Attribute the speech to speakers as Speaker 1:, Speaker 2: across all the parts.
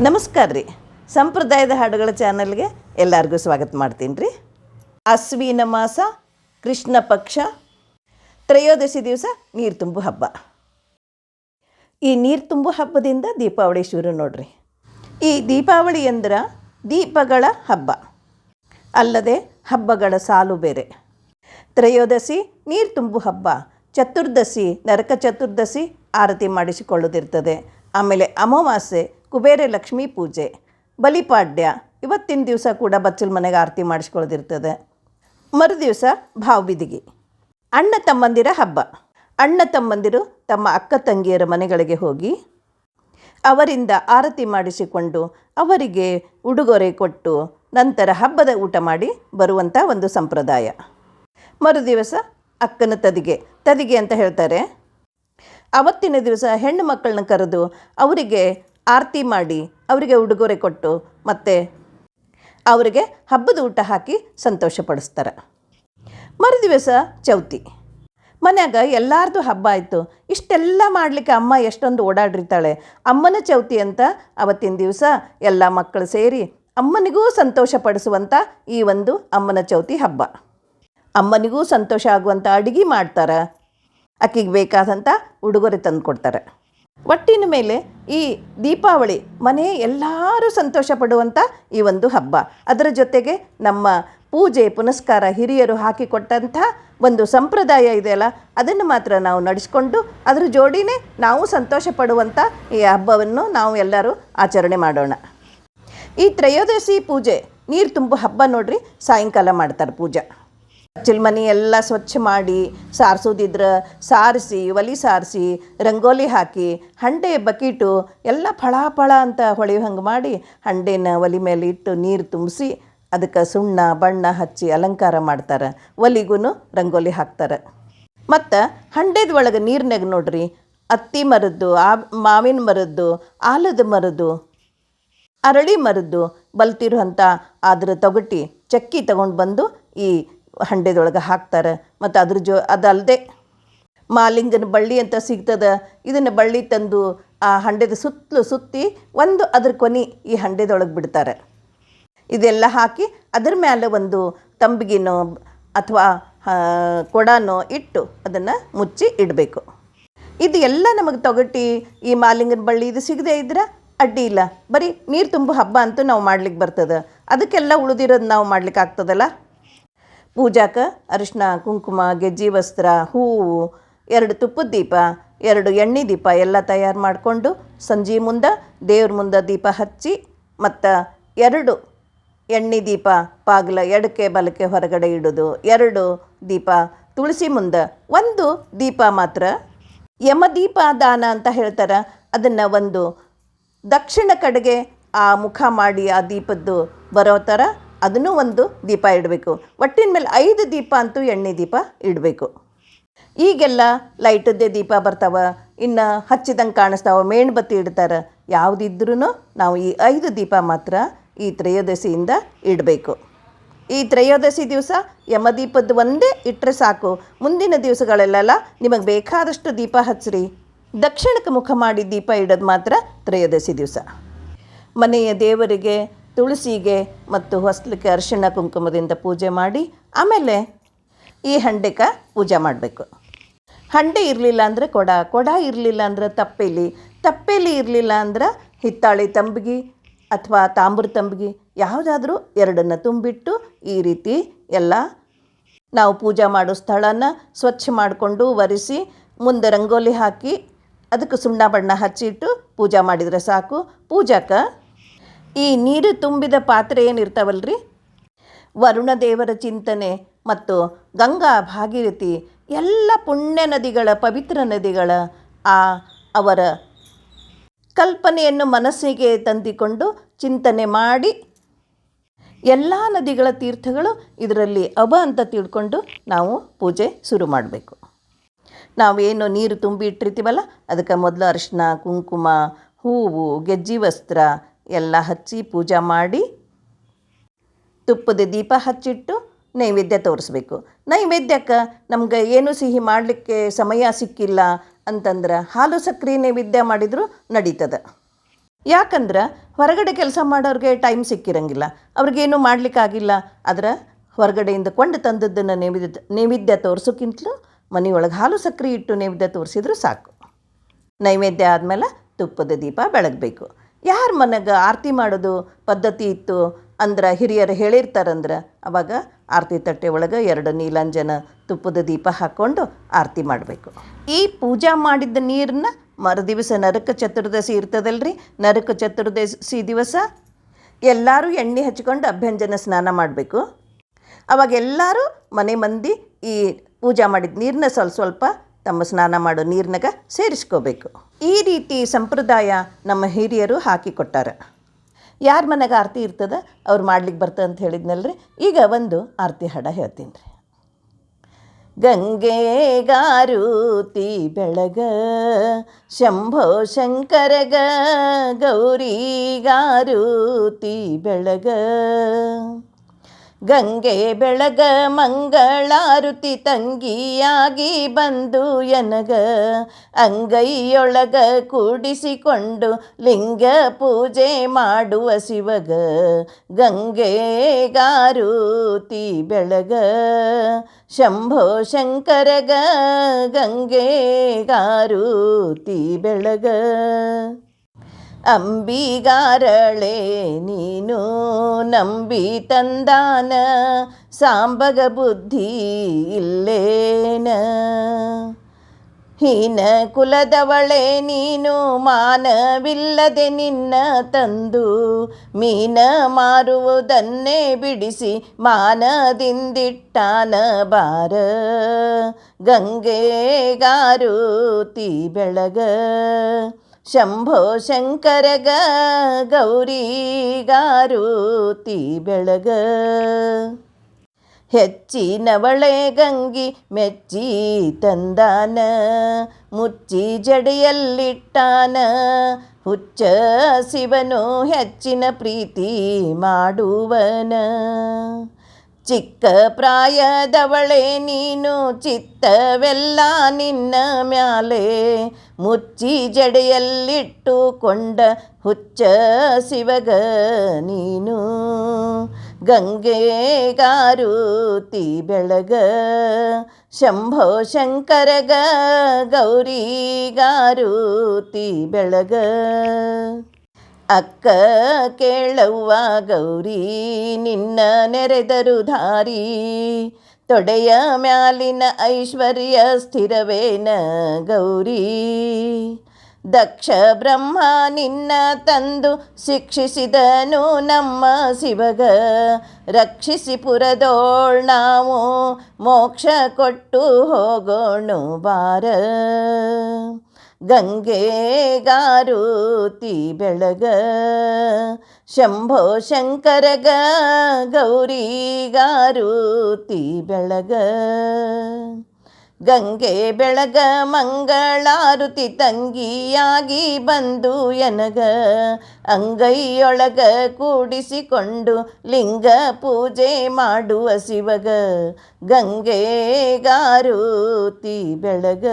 Speaker 1: ನಮಸ್ಕಾರ ರೀ. ಸಂಪ್ರದಾಯದ ಹಾಡುಗಳ ಚಾನಲ್ಗೆ ಎಲ್ಲರಿಗೂ ಸ್ವಾಗತ ಮಾಡ್ತೀನಿ ರೀ. ಅಶ್ವಿನ ಮಾಸ ಕೃಷ್ಣ ಪಕ್ಷ, ತ್ರಯೋದಶಿ ದಿವಸ, ನೀರು ತುಂಬು ಹಬ್ಬ. ಈ ನೀರು ತುಂಬು ಹಬ್ಬದಿಂದ ದೀಪಾವಳಿ ಶುರು ನೋಡ್ರಿ. ಈ ದೀಪಾವಳಿ ಅಂದ್ರೆ ದೀಪಗಳ ಹಬ್ಬ. ಅಲ್ಲದೆ ಹಬ್ಬಗಳ ಸಾಲು ಬೇರೆ. ತ್ರಯೋದಶಿ, ನೀರು ತುಂಬು ಹಬ್ಬ. ಚತುರ್ದಶಿ, ನರಕ ಚತುರ್ದಶಿ ಆರತಿ ಮಾಡಿಸಿಕೊಳ್ಳೋದಿರ್ತದೆ. ಆಮೇಲೆ ಅಮಾವಾಸ್ಯೆ ಕುಬೇರ ಲಕ್ಷ್ಮೀ ಪೂಜೆ, ಬಲಿಪಾಡ್ಯ. ಇವತ್ತಿನ ದಿವಸ ಕೂಡ ಬಚ್ಚಲ ಮನೆಗೆ ಆರತಿ ಮಾಡಿಸ್ಕೊಳ್ಳೋದಿರ್ತದೆ. ಮರುದಿವಸ ಭಾವಬಿದಿಗೆ ಅಣ್ಣ ತಮ್ಮಂದಿರ ಹಬ್ಬ. ಅಣ್ಣ ತಮ್ಮಂದಿರು ತಮ್ಮ ಅಕ್ಕ ತಂಗಿಯರ ಮನೆಗಳಿಗೆ ಹೋಗಿ ಅವರಿಂದ ಆರತಿ ಮಾಡಿಸಿಕೊಂಡು ಅವರಿಗೆ ಉಡುಗೊರೆ ಕೊಟ್ಟು ನಂತರ ಹಬ್ಬದ ಊಟ ಮಾಡಿ ಬರುವಂಥ ಒಂದು ಸಂಪ್ರದಾಯ. ಮರುದಿವಸ ಅಕ್ಕನ ತದಿಗೆ. ತದಿಗೆ ಅಂತ ಹೇಳ್ತಾರೆ. ಅವತ್ತಿನ ದಿವಸ ಹೆಣ್ಣು ಮಕ್ಕಳನ್ನ ಕರೆದು ಅವರಿಗೆ ಆರತಿ ಮಾಡಿ ಅವರಿಗೆ ಉಡುಗೊರೆ ಕೊಟ್ಟು ಮತ್ತು ಅವರಿಗೆ ಹಬ್ಬದ ಊಟ ಹಾಕಿ ಸಂತೋಷಪಡಿಸ್ತಾರೆ. ಮರುದಿವಸ ಚೌತಿ. ಮನ್ಯಾಗ ಎಲ್ಲಾರ್ದು ಹಬ್ಬ ಆಯಿತು. ಇಷ್ಟೆಲ್ಲ ಮಾಡಲಿಕ್ಕೆ ಅಮ್ಮ ಎಷ್ಟೊಂದು ಓಡಾಡಿರ್ತಾಳೆ. ಅಮ್ಮನ ಚೌತಿ ಅಂತ ಅವತ್ತಿನ ದಿವಸ ಎಲ್ಲ ಮಕ್ಕಳು ಸೇರಿ ಅಮ್ಮನಿಗೂ ಸಂತೋಷ ಪಡಿಸುವಂಥ ಈ ಒಂದು ಅಮ್ಮನ ಚೌತಿ ಹಬ್ಬ. ಅಮ್ಮನಿಗೂ ಸಂತೋಷ ಆಗುವಂಥ ಅಡುಗೆ ಮಾಡ್ತಾರೆ. ಅಕ್ಕಿಗೆ ಬೇಕಾದಂಥ ಉಡುಗೊರೆ ತಂದು ಕೊಡ್ತಾರೆ ಒಟ್ಟಿನ ಮೇಲೆ ಈ ದೀಪಾವಳಿ ಮನೆ ಎಲ್ಲರೂ ಸಂತೋಷ ಪಡುವಂಥ ಈ ಒಂದು ಹಬ್ಬ. ಅದರ ಜೊತೆಗೆ ನಮ್ಮ ಪೂಜೆ ಪುನಸ್ಕಾರ ಹಿರಿಯರು ಹಾಕಿಕೊಟ್ಟಂಥ ಒಂದು ಸಂಪ್ರದಾಯ ಇದೆಯಲ್ಲ ಅದನ್ನು ಮಾತ್ರ ನಾವು ನಡೆಸ್ಕೊಂಡು ಅದರ ಜೋಡಿನೇ ನಾವು ಸಂತೋಷ ಪಡುವಂಥ ಈ ಹಬ್ಬವನ್ನು ನಾವು ಎಲ್ಲರೂ ಆಚರಣೆ ಮಾಡೋಣ. ಈ ತ್ರಯೋದಶಿ ಪೂಜೆ ನೀರು ತುಂಬು ಹಬ್ಬ ನೋಡ್ರಿ, ಸಾಯಂಕಾಲ ಮಾಡ್ತಾರೆ ಪೂಜೆ. ಬಚ್ಚಲ ಮನೆ ಎಲ್ಲ ಸ್ವಚ್ಛ ಮಾಡಿ ಸಾರಿಸೋದಿದ್ರೆ ಸಾರಿಸಿ, ಒಲಿ ಸಾರಿಸಿ, ರಂಗೋಲಿ ಹಾಕಿ, ಹಂಡೆ, ಬಕೀಟು ಎಲ್ಲ ಫಳ ಫಳ ಅಂತ ಹೊಳೆಯೋ ಹಂಗೆ ಮಾಡಿ ಹಂಡೆನ ಒಲಿ ಮೇಲೆ ಇಟ್ಟು ನೀರು ತುಂಬಿಸಿ ಅದಕ್ಕೆ ಸುಣ್ಣ, ಬಣ್ಣ ಹಚ್ಚಿ ಅಲಂಕಾರ ಮಾಡ್ತಾರೆ. ಒಲಿಗೂ ರಂಗೋಲಿ ಹಾಕ್ತಾರೆ. ಮತ್ತು ಹಂಡೆದ ಒಳಗೆ ನೀರಿನಾಗ ನೋಡ್ರಿ, ಅತ್ತಿ ಮರದ್ದು, ಆ ಮಾವಿನ ಮರದ್ದು, ಆಲದ ಮರದ್ದು, ಅರಳಿ ಮರದ್ದು ಬಲ್ತಿರುವಂಥ ಅದ್ರ ತೊಗಟಿ, ಚಕ್ಕಿ ತಗೊಂಡು ಬಂದು ಈ ಹಂಡೆದೊಳಗೆ ಹಾಕ್ತಾರೆ. ಮತ್ತು ಅದ್ರ ಜೊ ಅದಲ್ಲದೆ ಮಾಲಿಂಗನ ಬಳ್ಳಿ ಅಂತ ಸಿಗ್ತದೆ. ಇದನ್ನು ಬಳ್ಳಿ ತಂದು ಆ ಹಂಡೆದ ಸುತ್ತಲೂ ಸುತ್ತಿ ಒಂದು ಅದ್ರ ಕೊನೆ ಈ ಹಂಡೆದೊಳಗೆ ಬಿಡ್ತಾರೆ. ಇದೆಲ್ಲ ಹಾಕಿ ಅದ್ರ ಮೇಲೆ ಒಂದು ತಂಬಿಗಿನೋ ಅಥವಾ ಕೊಡನೋ ಇಟ್ಟು ಅದನ್ನು ಮುಚ್ಚಿ ಇಡಬೇಕು. ಇದು ಎಲ್ಲ ನಮಗೆ ತೊಗಟಿ ಈ ಮಾಲಿಂಗನ ಬಳ್ಳಿ ಇದು ಸಿಗದೇ ಇದ್ರೆ ಅಡ್ಡಿ ಇಲ್ಲ. ಬರೀ ನೀರು ತುಂಬು ಹಬ್ಬ ಅಂತೂ ನಾವು ಮಾಡ್ಲಿಕ್ಕೆ ಬರ್ತದೆ. ಅದಕ್ಕೆಲ್ಲ ಉಳಿದಿರೋದು ನಾವು ಮಾಡ್ಲಿಕ್ಕೆ ಆಗ್ತದಲ್ಲ? ಪೂಜಾಕ್ಕೆ ಅರಿಶಿನ ಕುಂಕುಮ, ಗೆಜ್ಜಿ, ವಸ್ತ್ರ, ಹೂವು, ಎರಡು ತುಪ್ಪದ ದೀಪ, ಎರಡು ಎಣ್ಣೆ ದೀಪ ಎಲ್ಲ ತಯಾರು ಮಾಡಿಕೊಂಡು ಸಂಜೆ ಮುಂದೆ ದೇವ್ರ ಮುಂದೆ ದೀಪ ಹಚ್ಚಿ ಮತ್ತು ಎರಡು ಎಣ್ಣೆ ದೀಪ ಪಾಗ್ಲ ಎಡಕ್ಕೆ ಬಲಕ್ಕೆ ಹೊರಗಡೆ ಇಡೋದು. ಎರಡು ದೀಪ ತುಳಸಿ ಮುಂದೆ ಒಂದು ದೀಪ ಮಾತ್ರ. ಯಮದೀಪ ದಾನ ಅಂತ ಹೇಳ್ತಾರೆ. ಅದನ್ನು ಒಂದು ದಕ್ಷಿಣ ಕಡೆಗೆ ಆ ಮುಖ ಮಾಡಿ ಆ ದೀಪದ್ದು ಬರೋ ಥರ ಅದನ್ನು ಒಂದು ದೀಪ ಇಡಬೇಕು. ಒಟ್ಟಿನ ಮೇಲೆ ಐದು ದೀಪ ಅಂತೂ ಎಣ್ಣೆ ದೀಪ ಇಡಬೇಕು. ಈಗೆಲ್ಲ ಲೈಟದ್ದೇ ದೀಪ ಬರ್ತಾವ. ಇನ್ನು ಹಚ್ಚಿದಂಗೆ ಕಾಣಿಸ್ತಾವ. ಮೇಣಬತ್ತಿ ಇಡ್ತಾರೆ. ಯಾವುದಿದ್ರೂ ನಾವು ಈ ಐದು ದೀಪ ಮಾತ್ರ ಈ ತ್ರಯೋದಶಿಯಿಂದ ಇಡಬೇಕು. ಈ ತ್ರಯೋದಶಿ ದಿವಸ ಯಮದೀಪದ್ದು ಒಂದೇ ಇಟ್ಟರೆ ಸಾಕು. ಮುಂದಿನ ದಿವಸಗಳಲ್ಲೆಲ್ಲ ನಿಮಗೆ ಬೇಕಾದಷ್ಟು ದೀಪ ಹಚ್ಚಿರಿ ದಕ್ಷಿಣಕ್ಕೆ ಮುಖ ಮಾಡಿ ದೀಪ ಇಡೋದು ಮಾತ್ರ ತ್ರಯೋದಶಿ ದಿವಸ. ಮನೆಯ ದೇವರಿಗೆ ತುಳಸಿಗೆ ಮತ್ತು ಹೊಸ್ಲಿಕ್ಕೆ ಅರಿಶಿಣ ಕುಂಕುಮದಿಂದ ಪೂಜೆ ಮಾಡಿ, ಆಮೇಲೆ ಈ ಹಂಡೆಕ ಪೂಜೆ ಮಾಡಬೇಕು. ಹಂಡೆ ಇರಲಿಲ್ಲ ಅಂದರೆ ಕೊಡ ಕೊಡ ಇರಲಿಲ್ಲ ಅಂದ್ರೆ ತಪ್ಪೇಲಿ ತಪ್ಪೇಲಿ ಇರಲಿಲ್ಲ ಅಂದ್ರೆ ಹಿತ್ತಾಳೆ ತಂಬಿಗೆ ಅಥವಾ ತಾಮ್ರ ತಂಬಿಗೆ ಯಾವುದಾದ್ರೂ ಎರಡನ್ನು ತುಂಬಿಟ್ಟು ಈ ರೀತಿ ಎಲ್ಲ ನಾವು ಪೂಜೆ ಮಾಡೋ ಸ್ಥಳನ ಸ್ವಚ್ಛ ಮಾಡಿಕೊಂಡು ಒರೆಸಿ, ಮುಂದೆ ರಂಗೋಲಿ ಹಾಕಿ ಅದಕ್ಕೆ ಸುಣ್ಣ ಬಣ್ಣ ಹಚ್ಚಿಟ್ಟು ಪೂಜೆ ಮಾಡಿದರೆ ಸಾಕು. ಪೂಜಾಕ್ಕೆ ಈ ನೀರು ತುಂಬಿದ ಪಾತ್ರೆ ಏನಿರ್ತಾವಲ್ರಿ? ವರುಣ ದೇವರ ಚಿಂತನೆ ಮತ್ತು ಗಂಗಾ ಭಾಗೀರಥಿ ಎಲ್ಲ ಪುಣ್ಯ ನದಿಗಳ, ಪವಿತ್ರ ನದಿಗಳ ಆ ಅವರ ಕಲ್ಪನೆಯನ್ನು ಮನಸ್ಸಿಗೆ ತಂದಿಕೊಂಡು ಚಿಂತನೆ ಮಾಡಿ ಎಲ್ಲ ನದಿಗಳ ತೀರ್ಥಗಳು ಇದರಲ್ಲಿ ಅವ ಅಂತ ತಿಳ್ಕೊಂಡು ನಾವು ಪೂಜೆ ಶುರು ಮಾಡಬೇಕು. ನಾವೇನು ನೀರು ತುಂಬಿ ಇಟ್ಟಿರ್ತೀವಲ್ಲ ಅದಕ್ಕೆ ಮೊದಲು ಅರಿಶಿನ ಕುಂಕುಮ, ಹೂವು, ಗೆಜ್ಜಿ ವಸ್ತ್ರ ಎಲ್ಲ ಹಚ್ಚಿ ಪೂಜೆ ಮಾಡಿ ತುಪ್ಪದ ದೀಪ ಹಚ್ಚಿಟ್ಟು ನೈವೇದ್ಯ ತೋರಿಸ್ಬೇಕು. ನೈವೇದ್ಯಕ್ಕೆ ನಮ್ಗೆ ಏನು ಸಿಹಿ ಮಾಡಲಿಕ್ಕೆ ಸಮಯ ಸಿಕ್ಕಿಲ್ಲ ಅಂತಂದ್ರೆ ಹಾಲು ಸಕ್ಕರೆ ನೈವೇದ್ಯ ಮಾಡಿದರೂ ನಡೀತದೆ. ಯಾಕಂದ್ರೆ ಹೊರಗಡೆ ಕೆಲಸ ಮಾಡೋರಿಗೆ ಟೈಮ್ ಸಿಕ್ಕಿರಂಗಿಲ್ಲ. ಅವ್ರಿಗೇನು ಮಾಡಲಿಕ್ಕಾಗಿಲ್ಲ. ಆದ್ರೆ ಹೊರಗಡೆಯಿಂದ ಕೊಂಡು ತಂದದ್ದನ್ನು ನೈವೇದ್ಯ ನೈವೇದ್ಯ ತೋರಿಸೋಕ್ಕಿಂತಲೂ ಮನೆಯೊಳಗೆ ಹಾಲು ಸಕ್ಕರೆ ಇಟ್ಟು ನೈವೇದ್ಯ ತೋರಿಸಿದ್ರು ಸಾಕು. ನೈವೇದ್ಯ ಆದಮೇಲೆ ತುಪ್ಪದ ದೀಪ ಬೆಳಗಬೇಕು. ಯಾರ ಮನೆಗೆ ಆರತಿ ಮಾಡೋದು ಪದ್ಧತಿ ಇತ್ತು ಅಂದ್ರೆ ಹಿರಿಯರು ಹೇಳಿರ್ತಾರಂದ್ರೆ, ಅವಾಗ ಆರತಿ ತಟ್ಟೆ ಒಳಗೆ ಎರಡು ನೀಲಾಂಜನ ತುಪ್ಪದ ದೀಪ ಹಾಕ್ಕೊಂಡು ಆರತಿ ಮಾಡಬೇಕು. ಈ ಪೂಜಾ ಮಾಡಿದ್ದ ನೀರನ್ನ ಮರುದಿವಸ ನರಕ ಚತುರ್ದಶಿ ಇರ್ತದಲ್ರಿ, ನರಕ ಚತುರ್ದಶಿ ದಿವಸ ಎಲ್ಲರೂ ಎಣ್ಣೆ ಹಚ್ಕೊಂಡು ಅಭ್ಯಂಜನ ಸ್ನಾನ ಮಾಡಬೇಕು. ಅವಾಗ ಎಲ್ಲರೂ ಮನೆ ಮಂದಿ ಈ ಪೂಜಾ ಮಾಡಿದ ನೀರನ್ನ ಸ್ವಲ್ಪ ಸ್ವಲ್ಪ ತಮ್ಮ ಸ್ನಾನ ಮಾಡೋ ನೀರಿನಾಗ ಸೇರಿಸ್ಕೋಬೇಕು. ಈ ರೀತಿ ಸಂಪ್ರದಾಯ ನಮ್ಮ ಹಿರಿಯರು ಹಾಕಿಕೊಟ್ಟಾರೆ. ಯಾರ ಮನೆಗೆ ಆರತಿ ಇರ್ತದೆ? ಅವ್ರು ಮಾಡ್ಲಿಕ್ಕೆ ಬರ್ತದೆ ಅಂತ ಹೇಳಿದ್ನಲ್ರಿ. ಈಗ ಒಂದು ಆರತಿ ಹಾಡ ಹೇಳ್ತೀನಿ ರೀ ಗಂಗೆಗಾರುತಿ ಬೆಳಗ, ಶಂಭೋ ಶಂಕರಗ ಗೌರಿಗಾರುತಿ ಬೆಳಗ. ಗಂಗೆ ಬೆಳಗ ಮಂಗಳಾರುತಿ ತಂಗಿಯಾಗಿ ಬಂದು ಎನಗ ಅಂಗೈಯೊಳಗ ಕೂಡಿಸಿಕೊಂಡು ಲಿಂಗ ಪೂಜೆ ಮಾಡುವ ಶಿವಗ ಗಂಗೆಗಾರುತಿ ಬೆಳಗ. ಶಂಭೋ ಶಂಕರಗ ಗಂಗೆಗಾರುತಿ ಬೆಳಗ. ಅಂಬಿಗಾರಳೆ, ನೀನು ನಂಬಿ ತಂದಾನ, ಸಾಂಬಗ ಬುದ್ಧಿ ಇಲ್ಲೇನ? ಹೀನ ಕುಲದವಳೆ, ನೀನು ಮಾನವಿಲ್ಲದೆ ನಿನ್ನ ತಂದು, ಮೀನ ಮಾರುವುದನ್ನೇ ಬಿಡಿಸಿ ಮಾನದಿಂದಿಟ್ಟಾನ ಬಾರ. ಗಂಗೆಗಾರುತಿ ಬೆಳಗ ಶಂಭೋ ಗೌರಿ ಗಾರೂತಿ ಬೆಳಗ. ಹೆಚ್ಚಿನವಳೆ ಗಂಗಿ ಮೆಚ್ಚಿ ತಂದಾನ, ಮುಚ್ಚಿ ಜಡೆಯಲ್ಲಿಟ್ಟಾನ, ಹುಚ್ಚ ಶಿವನು ಹೆಚ್ಚಿನ ಪ್ರೀತಿ ಮಾಡುವನ. ಚಿಕ್ಕ ಪ್ರಾಯದವಳೆ ನೀನು, ಚಿತ್ತವೆಲ್ಲ ನಿನ್ನ ಮ್ಯಾಲೆ ಮುಚ್ಚಿ ಜಡೆಯಲ್ಲಿಟ್ಟುಕೊಂಡ ಹುಚ್ಚ ಶಿವಗ ನೀನು. ಗಂಗೆಗಾರುತಿ ಬೆಳಗ, ಶಂಭೋ ಶಂಕರಗ ಗೌರಿಗಾರುತಿ ಬೆಳಗ. ಅಕ್ಕ ಕೇಳವ್ವ ಗೌರಿ ನಿನ್ನ ನೆರೆದರು ಧಾರಿ. ತೊಡೆಯ ಮ್ಯಾಲಿನ ಐಶ್ವರ್ಯ ಸ್ಥಿರವೇನ ಗೌರಿ. ದಕ್ಷ ಬ್ರಹ್ಮ ನಿನ್ನ ತಂದು ಶಿಕ್ಷಿಸಿದನು ನಮ್ಮ ಶಿವಗ. ರಕ್ಷಿಸಿ ಪುರದೋಳ್ ನಾವು ಮೋಕ್ಷ ಕೊಟ್ಟು ಹೋಗೋಣ ಬಾರ. ಗಂಗೆಗಾರುತಿ ಬೆಳಗ, ಶಂಭೋ ಶಂಕರಗ, ಗೌರಿಗಾರುತಿ ಬೆಳಗ. ಗಂಗೆ ಬೆಳಗ ಮಂಗಳಾರುತಿ ತಂಗಿಯಾಗಿ ಬಂದು ಎನಗ, ಅಂಗೈಯೊಳಗ ಕೂಡಿಸಿಕೊಂಡು ಲಿಂಗ ಪೂಜೆ ಮಾಡುವ ಶಿವಗ. ಗಂಗೆಗಾರುತಿ ಬೆಳಗ.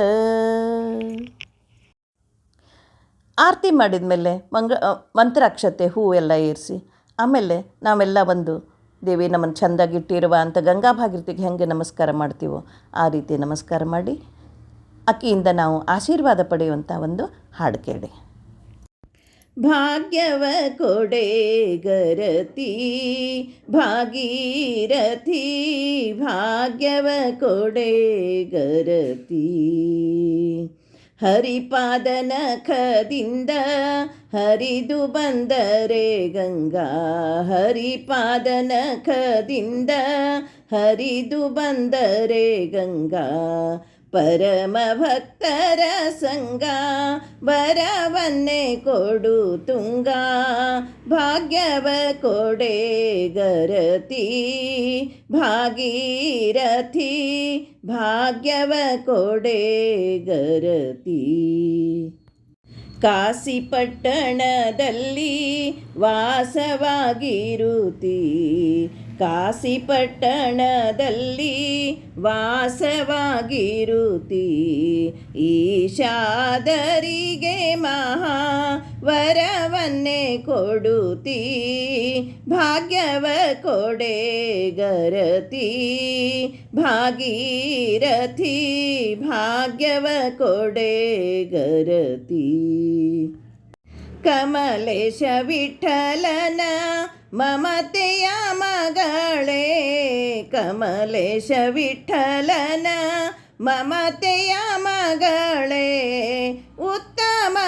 Speaker 1: ಆರತಿ ಮಾಡಿದ ಮೇಲೆ ಮಂಗ ಮಂತ್ರಾಕ್ಷತೆ ಹೂ ಎಲ್ಲ ಏರಿಸಿ, ಆಮೇಲೆ ನಾವೆಲ್ಲ ಒಂದು ದೇವಿ ನಮ್ಮನ್ನು ಚೆಂದಾಗಿಟ್ಟಿರುವ ಅಂತ ಗಂಗಾ ಭಾಗೀರಥಿಗೆ ಹೆಂಗೆ ನಮಸ್ಕಾರ ಮಾಡ್ತೀವೋ ಆ ರೀತಿ ನಮಸ್ಕಾರ ಮಾಡಿ, ಅಕ್ಕಿಯಿಂದ ನಾವು ಆಶೀರ್ವಾದ ಪಡೆಯುವಂಥ ಒಂದು ಹಾಡು ಕೇಳಿ. ಭಾಗ್ಯವ ಕೊಡೆ ಗರತಿ, ಭಾಗೀರಥಿ, ಭಾಗ್ಯವ ಕೊಡೆ ಗರತಿ. ಹರಿಪಾದನ ಖದಿಂದ ಹರಿದು ಬಂದರೆ ಗಂಗಾ. ಹರಿಪಾದನ ಖದಿಂದ ಹರಿದು ಬಂದರೆ ಗಂಗಾ. ಪರಮ ಭಕ್ತರ ಸಂಗ ಬರವನ್ನೇ ಕೊಡು ತುಂಗ, ಭಾಗ್ಯವ ಕೊಡೆ ಗರತಿ, ಭಾಗೀರಥಿ, ಭಾಗ್ಯವ ಕೊಡೆ ಗರತಿ. ಕಾಸಿ ಪಟ್ಟಣದಲ್ಲಿ ವಾಸವಾಗಿರುತ್ತಿ ಕಾಸಿ ಪಟ್ಟಣದಲ್ಲಿ ವಾಸವಾಗಿರುತ್ತಿ, ಈಶಾದರಿಗೆ ಮಹಾ ವರವನ್ನೇ ಕೊಡುತ್ತಿ, ಭಾಗ್ಯವ ಕೊಡೆ ಗರತಿ, ಭಾಗೀರಥಿ, ಭಾಗ್ಯವ ಕೊಡೆ ಗರತಿ. ಕಮಲೇಶ ವಿಠಲನ ಮಮತೆಯ ಮಗಳೇ ಕಮಲೇಶ ವಿಠಲನ ಮಮತೆಯ ಮಗಳೇ ಉತ್ತಮ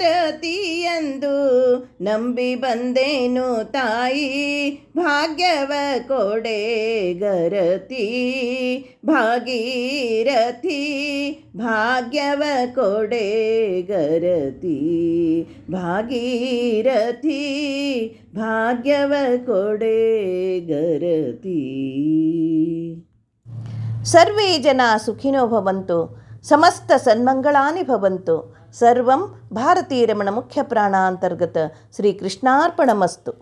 Speaker 1: ಗರತಿಯೆಂದು ನಂಬಿ ಬಂದೇನು ತಾಯಿ? ಭಾಗ್ಯವ ಕೊಡೆ ಗರತಿ, ಭಾಗೀರಥಿ, ಭಾಗ್ಯವ ಕೊಡೆ ಗರತಿ, ಭಾಗೀರಥಿ, ಭಾಗ್ಯವ ಕೊಡೆ ಗರತಿ. ಸರ್ವೇ ಜನ ಸುಖಿನೋ ಭವಂತು, ಸಮಸ್ತ ಸನ್ಮಂಗಳಾನಿ ಭವಂತು. సర్వం భారతీరమణ ముఖ్య ప్రాణాంతర్గత శ్రీకృష్ణార్పణమస్తు